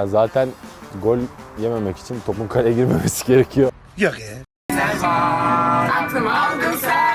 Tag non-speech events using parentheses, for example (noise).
Ya zaten gol yememek için topun kaleye girmemesi (laughs) gerekiyor. Yok ya. Aklımı aldın sen